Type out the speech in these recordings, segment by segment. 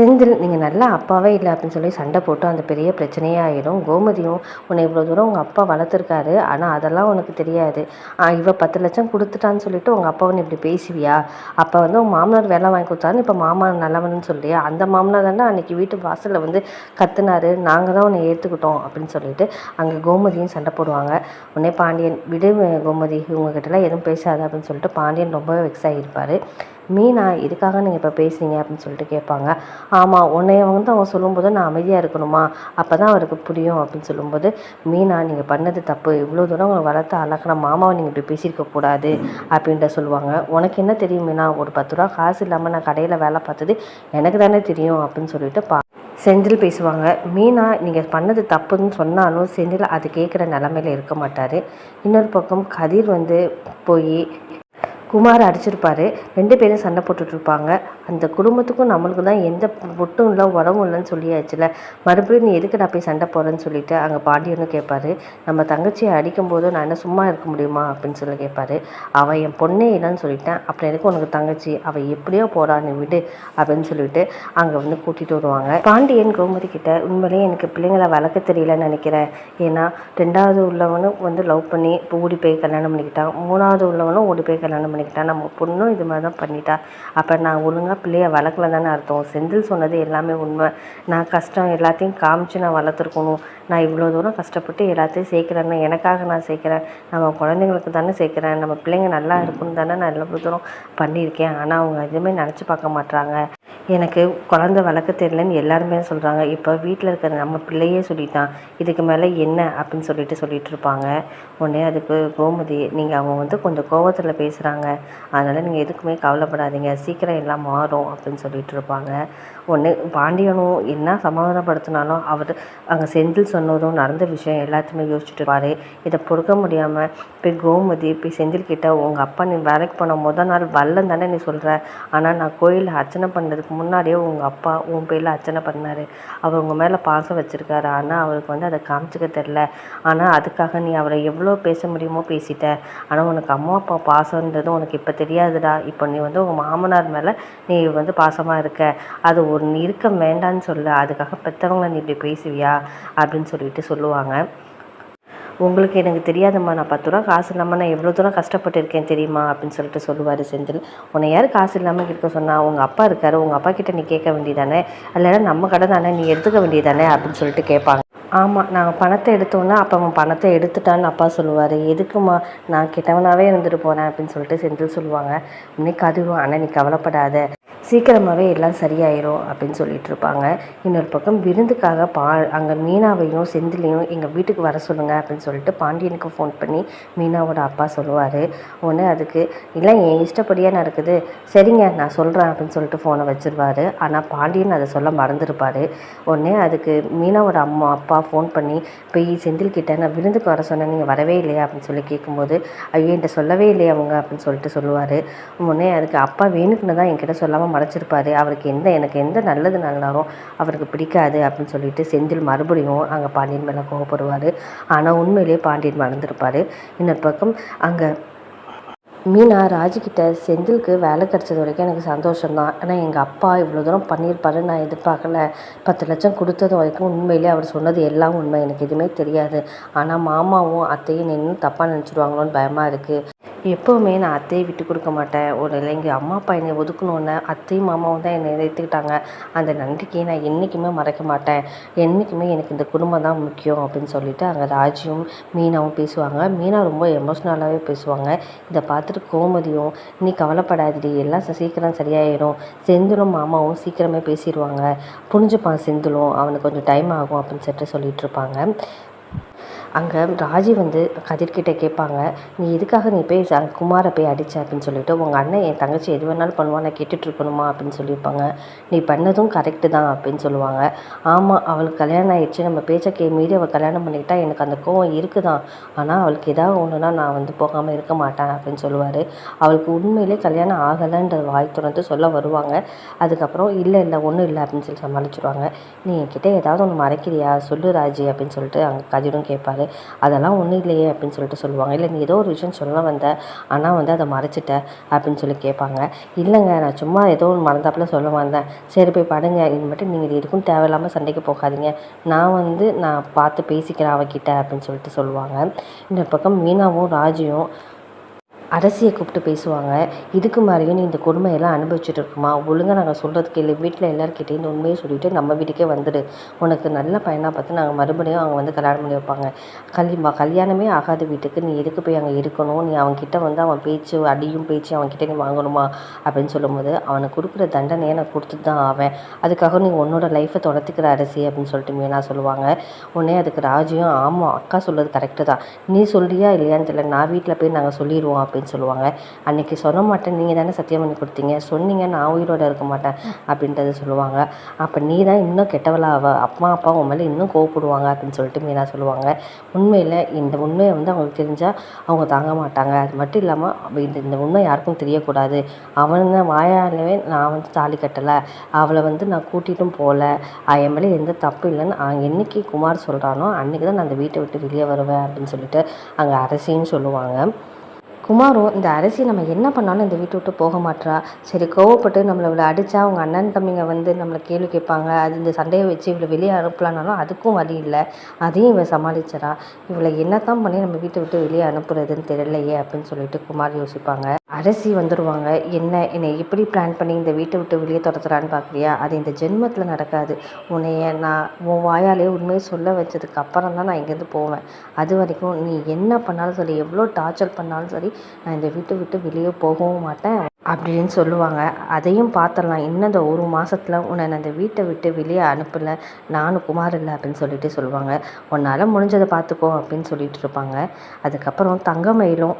செந்தில் நீங்கள் நல்ல அப்பாவே இல்லை அப்படின்னு சொல்லி சண்டை போட்டு அந்த பெரிய பிரச்சனையாயிடும் கோமதியும் உன்னை இவ்வளோ தூரம் உங்கள் அப்பா வளர்த்துருக்காரு. ஆனால் அதெல்லாம் உனக்கு தெரியாது. இவ பத்து லட்சம் கொடுத்துட்டான்னு சொல்லிட்டு உங்கள் அப்பாவை நீ இப்படி பேசுவியா? அப்போ வந்து உங்கள் மாமனார் வேலை வாங்கி கொடுத்தாரு இப்போ மாமா நல்லவன்னு சொல்லி அந்த மாமனார் தானே அன்னைக்கு வீட்டு வாசலில் வந்து கத்துனாரு. நாங்கள் தான் உன்னை ஏற்றுக்கிட்டோம் அப்படின்னு சொல்லிட்டு அங்கே கோமதியும் சண்டை போடுவாங்க. உடனே பாண்டியன் விடு கோமதி இவங்ககிட்டலாம் எதுவும் பேசாது அப்படின்னு சொல்லிட்டு பாண்டியன் ரொம்பவே வெக்ஸ் ஆகியிருப்பார் மீனா இதுக்காக நீங்கள் இப்போ பேசுனீங்க அப்படின்னு சொல்லிட்டு கேட்பாங்க. ஆமாம் உன்னைய வந்து அவங்க சொல்லும்போது நான் அமைதியாக இருக்கணுமா? அப்போ தான் அவருக்கு புரியும் அப்படின்னு சொல்லும்போது மீனா நீங்கள் பண்ணது தப்பு. இவ்வளோ தூரம் உங்களை வளர்த்து அழகான மாமாவை நீங்கள் இப்படி பேசியிருக்க கூடாது அப்படின்ட்டு சொல்லுவாங்க. உனக்கு என்ன தெரியும் மீனா? ஒரு பத்து ரூபா காசு இல்லாமல் நான் கடையில் வேலை பார்த்தது எனக்கு தானே தெரியும் அப்படின்னு சொல்லிட்டு பா செந்தில் பேசுவாங்க. மீனா நீங்கள் பண்ணது தப்புன்னு சொன்னாலும் செந்தில் அது கேட்குற நிலமையில இருக்க மாட்டார். இன்னொரு பக்கம் கதிர் வந்து போய் குமார் அடிச்சிருப்பாரு. ரெண்டு பேரும் சண்டை போட்டுட்ருப்பாங்க அந்த குடும்பத்துக்கும் நம்மளுக்கும் தான் எந்த ஒட்டும் இல்லை உடம்பும் இல்லைன்னு சொல்லியாச்சுல மறுபடியும் நீ எதுக்கு நான் போய் சண்டை போகிறேன்னு சொல்லிட்டு அங்கே பாண்டியனும் கேட்பாரு நம்ம தங்கச்சியை அடிக்கும் போதும் நான் என்ன சும்மா இருக்க முடியுமா அப்படின்னு சொல்லி கேட்பாரு. அவள் என் பொண்ணே இல்லைன்னு சொல்லிட்டேன். அப்புறம் எனக்கு உனக்கு தங்கச்சி? அவள் எப்படியோ போகிறான்னு விடு அப்படின்னு சொல்லிட்டு அங்கே வந்து கூட்டிகிட்டு வருவாங்க. பாண்டியன் கோமதி கிட்ட உண்மையிலேயே எனக்கு பிள்ளைங்களை வளர்க்க தெரியலன்னு நினைக்கிறேன். ஏன்னா ரெண்டாவது உள்ளவனும் வந்து லவ் பண்ணி இப்போ ஓடி போய் கல்யாணம் பண்ணிக்கிட்டான். மூணாவது உள்ளவனும் ஓடி போய் கல்யாணம் பண்ணிக்கிட்டான். நம்ம பொண்ணும் இது மாதிரி தான் பண்ணிட்டா. அப்போ நான் ஒழுங்காக பிள்ளைய வளர்க்கல தானே அர்த்தம். செந்தில் சொன்னது எல்லாமே உண்மை. நான் கஷ்டம் எல்லாத்தையும் காமிச்சு நான் வளர்த்துருக்கணும். நான் இவ்வளோ தூரம் கஷ்டப்பட்டு எல்லாத்தையும் சேர்க்குறேன்னா எனக்காக நான் சேர்க்குறேன். நம்ம குழந்தைங்களுக்கு தானே சேர்க்குறேன். நம்ம பிள்ளைங்க நல்லா இருக்கணும் தானே நான் இவ்வளோ தூரம் பண்ணியிருக்கேன். ஆனால் அவங்க எதுவுமே நினச்சி பார்க்க மாட்றாங்க. எனக்கு குழந்த வளர்க்க தெரியலன்னு எல்லாருமே சொல்கிறாங்க இப்போ வீட்டில் இருக்கிற நம்ம பிள்ளையே சொல்லிட்டான் இதுக்கு மேலே என்ன அப்படின்னு சொல்லிட்டு சொல்லிட்டு இருப்பாங்க. உடனே அதுக்கு கோமதி நீங்கள் அவங்க வந்து கொஞ்சம் கோவத்தில் பேசுகிறாங்க அதனால் நீங்கள் எதுக்குமே கவலைப்படாதீங்க. சீக்கிரம் எல்லாம் மாறும் அப்படின்னு சொல்லிட்டு இருப்பாங்க. ஒன்று பாண்டியனும் என்ன சமாதானப்படுத்தினாலும் அவர் அங்கே செந்தில் சொன்னதும் நடந்த விஷயம் எல்லாத்தையுமே யோசிச்சுட்டுருவார் இதை பொறுக்க முடியாமல் போய் கோமதி போய் செந்தில் கிட்ட உங்கள் அப்பா நீ வேலைக்கு போன மொதல் நாள் வல்லம் தானே நீ சொல்கிற ஆனால் நான் கோயிலில் அர்ச்சனை பண்ணதுக்கு முன்னாடியே உங்கள் அப்பா உன் பேரில் அர்ச்சனை பண்ணார். அவர் உங்கள் மேலே பாசம் வச்சுருக்காரு. ஆனால் அவருக்கு வந்து அதை காமிச்சிக்க தெரில ஆனால் அதுக்காக நீ அவரை எவ்வளோ பேச முடியுமோ பேசிட்ட. ஆனால் உனக்கு அம்மா அப்பா பாசம்ன்றது உனக்கு இப்போ தெரியாதுடா. இப்போ நீ வந்து உங்கள் மாமனார் மேலே நீ வந்து பாசமாக இருக்க. அது ஒரு நீ இருக்க வேண்டான்னு சொல்ல அதுக்காக பெற்றவங்களை நீ இப்படி பேசுவியா? அப்படின்னு சொல்லிட்டு சொல்லுவாங்க. உங்களுக்கு எனக்கு தெரியாதம்மா நான் பத்து ரூபா காசு இல்லாமல் நான் எவ்வளோ தூரம் கஷ்டப்பட்டு இருக்கேன் தெரியுமா? அப்படின்னு சொல்லிட்டு சொல்லுவார் செந்தில். உன்னை யார் காசு இல்லாமல் இருக்க சொன்னா உங்கள் அப்பா இருக்காரு உங்கள் அப்பா கிட்ட நீ கேட்க வேண்டியதானே? இல்லைன்னா நம்ம கடை தானே நீ எடுத்துக்க வேண்டியதானே? அப்படின்னு சொல்லிட்டு கேட்பாங்க. ஆமாம் நான் பணத்தை எடுத்தோன்னா அப்போ அவன் பணத்தை எடுத்துட்டான்னு அப்பா சொல்லுவார். எதுக்குமா நான் கெட்டவனாகவே இருந்துட்டு போகிறேன் அப்படின்னு சொல்லிட்டு செந்தில் சொல்லுவாங்க. இன்னைக்கு அதுவும் ஆனால் நீ கவலைப்படாத. சீக்கிரமாகவே எல்லாம் சரியாயிரும் அப்படின்னு சொல்லிட்டு இருப்பாங்க இன்னொரு பக்கம் விருந்துக்காக பா அங்கே மீனாவையும் செந்திலையும் எங்கள் வீட்டுக்கு வர சொல்லுங்கள் அப்படின்னு சொல்லிட்டு பாண்டியனுக்கு ஃபோன் பண்ணி மீனாவோட அப்பா சொல்லுவார். உடனே அதுக்கு இல்லை என் இஷ்டப்படியாக நடக்குது. சரிங்க நான் சொல்கிறேன் அப்படின்னு சொல்லிட்டு ஃபோனை வச்சுருவார். ஆனால் பாண்டியன் அதை சொல்ல மறந்துருப்பார். உடனே அதுக்கு மீனாவோட அம்மா அப்பா ஃபோன் பண்ணி போய் செந்தில் கிட்ட நான் விருந்துக்கு வர சொன்னேன் நீங்கள் வரவே இல்லையா? அப்படின்னு சொல்லி கேட்கும்போது ஐயோ என்கிட்ட சொல்லவே இல்லையா அவங்க அப்படின்னு சொல்லிட்டு சொல்லுவார். உடனே அதுக்கு அப்பா வேணுக்குன்னு தான் என்கிட்ட சொல்லாமல் மறைச்சிருப்பாரு அவருக்கு எந்த எனக்கு எந்த நல்லது நடந்தாலும் அவருக்கு பிடிக்காது அப்படின்னு சொல்லிட்டு செந்தில் மறுபடியும் அங்கே பாண்டியன் மேலே கோவப்படுவார். ஆனால் உண்மையிலேயே பாண்டியன் மறந்துருப்பார். இன்னொரு பக்கம் அங்கே மீனா ராஜுக்கிட்ட செந்திலுக்கு வேலை கிடச்சது வரைக்கும் எனக்கு சந்தோஷம்தான். ஆனால் எங்கள் அப்பா இவ்வளோ தூரம் பண்ணியிருப்பாரு நான் எதிர்பார்க்கல. பத்து லட்சம் கொடுத்தது வரைக்கும் உண்மையிலே அவர் சொன்னது எல்லாம் உண்மை. எனக்கு எதுவுமே தெரியாது. ஆனால் மாமாவும் அத்தையும் நின்று தப்பாக நினச்சிடுவாங்களோன்னு பயமாக இருக்குது எப்போவுமே நான் அத்தையை விட்டு கொடுக்க மாட்டேன். ஒரு எங்கள் அம்மா அப்பா என்னை ஒதுக்கணுன்னு அத்தையும் மாமாவும் தான் என்னை ஏற்றுக்கிட்டாங்க அந்த நன்றிக்கு நான் என்றைக்குமே மறக்க மாட்டேன். என்றைக்குமே எனக்கு இந்த குடும்பம் தான் முக்கியம் அப்படின்னு சொல்லிட்டு அங்கே ராஜியும் மீனாவும் பேசுவாங்க. மீனா ரொம்ப எமோஷ்னலாகவே பேசுவாங்க. இதை பார்த்துட்டு கோமதியும் நீ கவலைப்படாதடி எல்லாம் சீக்கிரம் சரியாயிடும் செந்திலும் மாமாவும் சீக்கிரமே பேசிடுவாங்க. புரிஞ்சுப்பான் செந்திலும் அவனுக்கு கொஞ்சம் டைம் ஆகும் அப்படின்னு சொல்லிட்டு சொல்லிட்டு இருப்பாங்க. அங்கே ராஜி வந்து கதிர்கிட்ட கேட்பாங்க நீ எதுக்காக நீ போய் குமாரை போய் அடித்த அப்படின்னு சொல்லிட்டு உங்கள் அண்ணன் என் தங்கச்சி எது வேணாலும் பண்ணுவான் நான் கேட்டுட்ருக்கணுமா அப்படின்னு சொல்லியிருப்பாங்க. நீ பண்ணதும் கரெக்டு தான் அப்படின்னு சொல்லுவாங்க. ஆமாம் அவளுக்கு கல்யாணம் ஆயிடுச்சு. நம்ம பேச்சை கே மீறி அவள் கல்யாணம் பண்ணிக்கிட்டா எனக்கு அந்த கோவம் இருக்குதான். ஆனால் அவளுக்கு ஏதாவது ஒன்றுனா நான் வந்து போகாமல் இருக்க மாட்டேன் அப்படின்னு சொல்லுவார். அவளுக்கு உண்மையிலே கல்யாணம் ஆகலைன்ற வாய் திறந்து சொல்ல வருவாங்க. அதுக்கப்புறம் இல்லை இல்லை ஒன்றும் இல்லை அப்படின்னு சொல்லி சமாளிச்சிருவாங்க. நீ என்கிட்ட ஏதாவது ஒன்று மறைக்கிறியா? சொல்லு ராஜி அப்படின்னு சொல்லிட்டு அங்கே கதிரும் கேட்பாரு. சொல்லுவார் அதெல்லாம் ஒன்றும் இல்லையே அப்படின்னு சொல்லிட்டு சொல்லுவாங்க. இல்லை நீ ஏதோ ஒரு விஷயம் சொல்ல வந்த ஆனால் வந்து அதை மறைச்சிட்ட அப்படின்னு சொல்லி கேட்பாங்க. இல்லைங்க நான் சும்மா ஏதோ ஒன்று மறந்தாப்புல சொல்ல வந்தேன். சரி போய் படுங்க. மட்டும் நீங்கள் எதுக்கும் தேவையில்லாமல் சண்டைக்கு போகாதீங்க. நான் வந்து நான் பார்த்து பேசிக்கிறேன் அவகிட்ட அப்படின்னு சொல்லிட்டு சொல்லுவாங்க. இந்த பக்கம் மீனாவும் ராஜியும் அரசியை கூப்பிட்டு பேசுவாங்க. இதுக்கு மாதிரியும் நீ இந்த கொடுமையெல்லாம் அனுபவிச்சுட்டு இருக்குமா? ஒழுங்காக நாங்கள் சொல்கிறதுக்கு இல்லை. வீட்டில் எல்லாருக்கிட்டையும் இந்த உண்மையை சொல்லிவிட்டு நம்ம வீட்டுக்கே வந்துடு. உனக்கு நல்ல பையனாக பார்த்து நாங்கள் மறுபடியும் அவங்க வந்து கல்யாணம் பண்ணி வைப்பாங்க. கல்வி கல்யாணமே ஆகாத வீட்டுக்கு நீ எதுக்கு போய் அங்கே இருக்கணும்? நீ அவன்கிட்ட வந்து அவன் பேச்சு அடியும் பேச்சு அவன்கிட்ட நீ வாங்கணுமா? அப்படின்னு சொல்லும்போது அவனுக்கு கொடுக்குற தண்டனையை நான் கொடுத்துட்டு தான் ஆவேன். அதுக்காக நீ உன்னோட லைஃப்பை தொடர்த்துக்கிற அரசி அப்படின்னு சொல்லிட்டு மீனா சொல்லுவாங்க. உடனே அதுக்கு ராஜியும் ஆமாம் அக்கா சொல்கிறது கரெக்டு தான். நீ சொல்றியா இல்லையான்னு தெரியல. நான் வீட்டில் போய் நாங்கள் சொல்லிடுவோம் அப்படின்னு அப்படின்னு சொல்லுவாங்க. அன்றைக்கி சொல்ல மாட்டேன் நீங்கள் தானே சத்தியம் பண்ணி கொடுத்தீங்க. சொன்னீங்க நான் உயிரோட இருக்க மாட்டேன் அப்படின்றத சொல்லுவாங்க. அப்போ நீ தான் இன்னும் கெட்டவளாக அம்மா அப்பா உன் மேலே இன்னும் கோவப்படுவாங்க அப்படின்னு சொல்லிட்டு மீனா சொல்லுவாங்க. உண்மையில் இந்த உண்மையை வந்து அவங்களுக்கு தெரிஞ்சால் அவங்க தாங்க மாட்டாங்க. அது மட்டும் இல்லாமல் இந்த இந்த உண்மை யாருக்கும் தெரியக்கூடாது. அவனை வாயாலவே நான் வந்து தாலி கட்டலை. அவளை வந்து நான் கூட்டிகிட்டும் போகல என் மேலே எந்த தப்பு இல்லைன்னு அ- என்னைக்கு குமார் சொல்கிறானோ அன்றைக்கி தான் நான் அந்த வீட்டை விட்டு வெளியே வருவேன் அப்படின்னு சொல்லிட்டு அங்கே அரசின்னு சொல்லுவாங்க. குமாரும் இந்த அரசி நம்ம என்ன பண்ணாலும் இந்த வீட்டை விட்டு போக மாட்டா சரி கோவப்பட்டு நம்மளை இவ்வளோ அடித்தா அவங்க அண்ணன் தம்பிங்க வந்து நம்மளை கேள்வி கேட்பாங்க. அது இந்த சண்டையை வச்சு இவ்வளோ வெளியே அனுப்பலான்னாலும் அதுக்கும் வழி இல்லை. அதையும் இவன் சமாளிச்சிடா இவளை என்னத்தான் பண்ணி நம்ம வீட்டை விட்டு வெளியே அனுப்புறதுன்னு தெரியலையே அப்படின்னு சொல்லிட்டு குமார் யோசிப்பாங்க. அரசி வந்துடுவாங்க என்ன என்னை எப்படி பிளான் பண்ணி இந்த வீட்டை விட்டு வெளியே துரத்துறான்னு பார்க்குறியா அது இந்த ஜென்மத்தில் நடக்காது. உன்னைய நான் உன் வாயாலே உண்மையை சொல்ல வச்சதுக்கு அப்புறம் தான் நான் இங்கேருந்து போவேன். அது வரைக்கும் நீ என்ன பண்ணாலும் சரி எவ்வளோ டார்ச்சர் பண்ணாலும் சரி நான் இந்த வீட்டை விட்டு வெளியே போகவும் மாட்டேன் அப்படின்னு சொல்லுவாங்க. அதையும் பார்த்துடலாம். இன்னும் இந்த ஒரு மாசத்துல உன்னை நான் இந்த வீட்டை விட்டு வெளியே அனுப்பலை. நானும் குமார் இல்லை அப்படின்னு சொல்லிட்டு சொல்லுவாங்க. உன்னால் முடிஞ்சதை பார்த்துக்கோ அப்படின்னு சொல்லிட்டு இருப்பாங்க. அதுக்கப்புறம் தங்கமயிலும்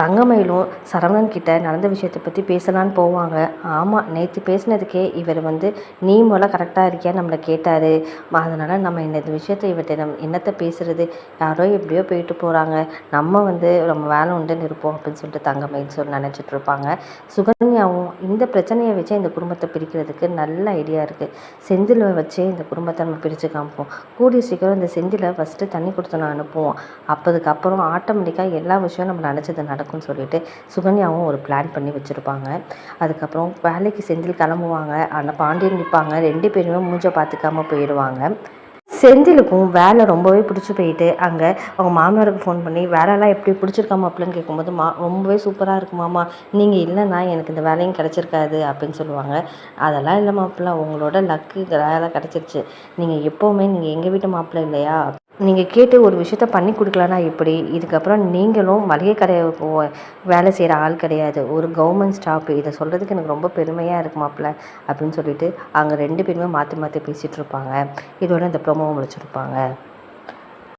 தங்கமயிலும் சரவணன் கிட்ட நடந்த விஷயத்தை பற்றி பேசலான்னு போவாங்க. ஆமாம் நேற்று பேசினதுக்கே இவர் வந்து நீ முதல்ல கரெக்டாக இருக்கியா நம்மளை கேட்டார். அதனால் நம்ம இந்த இந்த விஷயத்தை இவர்கிட்ட நம் என்னத்தை பேசுறது? யாரோ எப்படியோ போயிட்டு போகிறாங்க நம்ம வந்து நம்ம வேலை உண்டுன்னு இருப்போம் அப்படின்னு சொல்லிட்டு தங்கமயில் சொல்லி நினச்சிட்டு இருப்பாங்க. சுகன்யாவும் இந்த பிரச்சனையை வச்சே இந்த குடும்பத்தை பிரிக்கிறதுக்கு நல்ல ஐடியா இருக்குது செந்திலை வச்சே இந்த குடும்பத்தை நம்ம பிரித்து காமிப்போம். கூடிய சீக்கிரம் இந்த செந்திலை ஃபஸ்ட்டு தண்ணி கொடுத்து நான் அனுப்புவோம் அப்போதுக்கப்புறம் ஆட்டோமேட்டிக்காக எல்லா விஷயம் நம்ம நினச்சது நடக்கும். நடக்கும்னு சொல்லிட்டு சுகன்யாவும் ஒரு பிளான் பண்ணி வச்சுருப்பாங்க. அதுக்கப்புறம் வேலைக்கு செந்தில் கிளம்புவாங்க. ஆனால் பாண்டியன் நிற்பாங்க ரெண்டு பேருமே மூஞ்ச பார்த்துக்காம போயிடுவாங்க. செந்திலுக்கும் வேலை ரொம்பவே பிடிச்சி போயிட்டு அங்கே அவங்க மாமனாருக்கு ஃபோன் பண்ணி வேலைலாம் எப்படி பிடிச்சிருக்கா அப்படின்னு கேட்கும்போது மா ரொம்பவே சூப்பராக இருக்கு மாமா. நீங்கள் இல்லைன்னா எனக்கு இந்த வேலையும் கிடச்சிருக்காது அப்படின்னு சொல்லுவாங்க. அதெல்லாம் இல்லை மாப்பிள்ள. உங்களோட லக்கு வேலை கிடச்சிருச்சு. நீங்கள் எப்போவுமே நீங்கள் எங்கள் வீட்டு மாப்பிள்ளை இல்லையா? நீங்கள் கேட்டு ஒரு விஷயத்த பண்ணி கொடுக்கலனா எப்படி? இதுக்கப்புறம் நீங்களும் மளிகை கடையை வேலை செய்கிற ஆள் கிடையாது. ஒரு கவர்மெண்ட் ஸ்டாஃப் இதை சொல்கிறதுக்கு எனக்கு ரொம்ப பெருமையாக இருக்கு மாப்பிள்ள அப்படின்னு சொல்லிட்டு அங்கே ரெண்டு பேருமே மாற்றி மாற்றி பேசிகிட்டு இருப்பாங்க. இதோட இந்த ப்ரொமோவை முடிச்சிருப்பாங்க.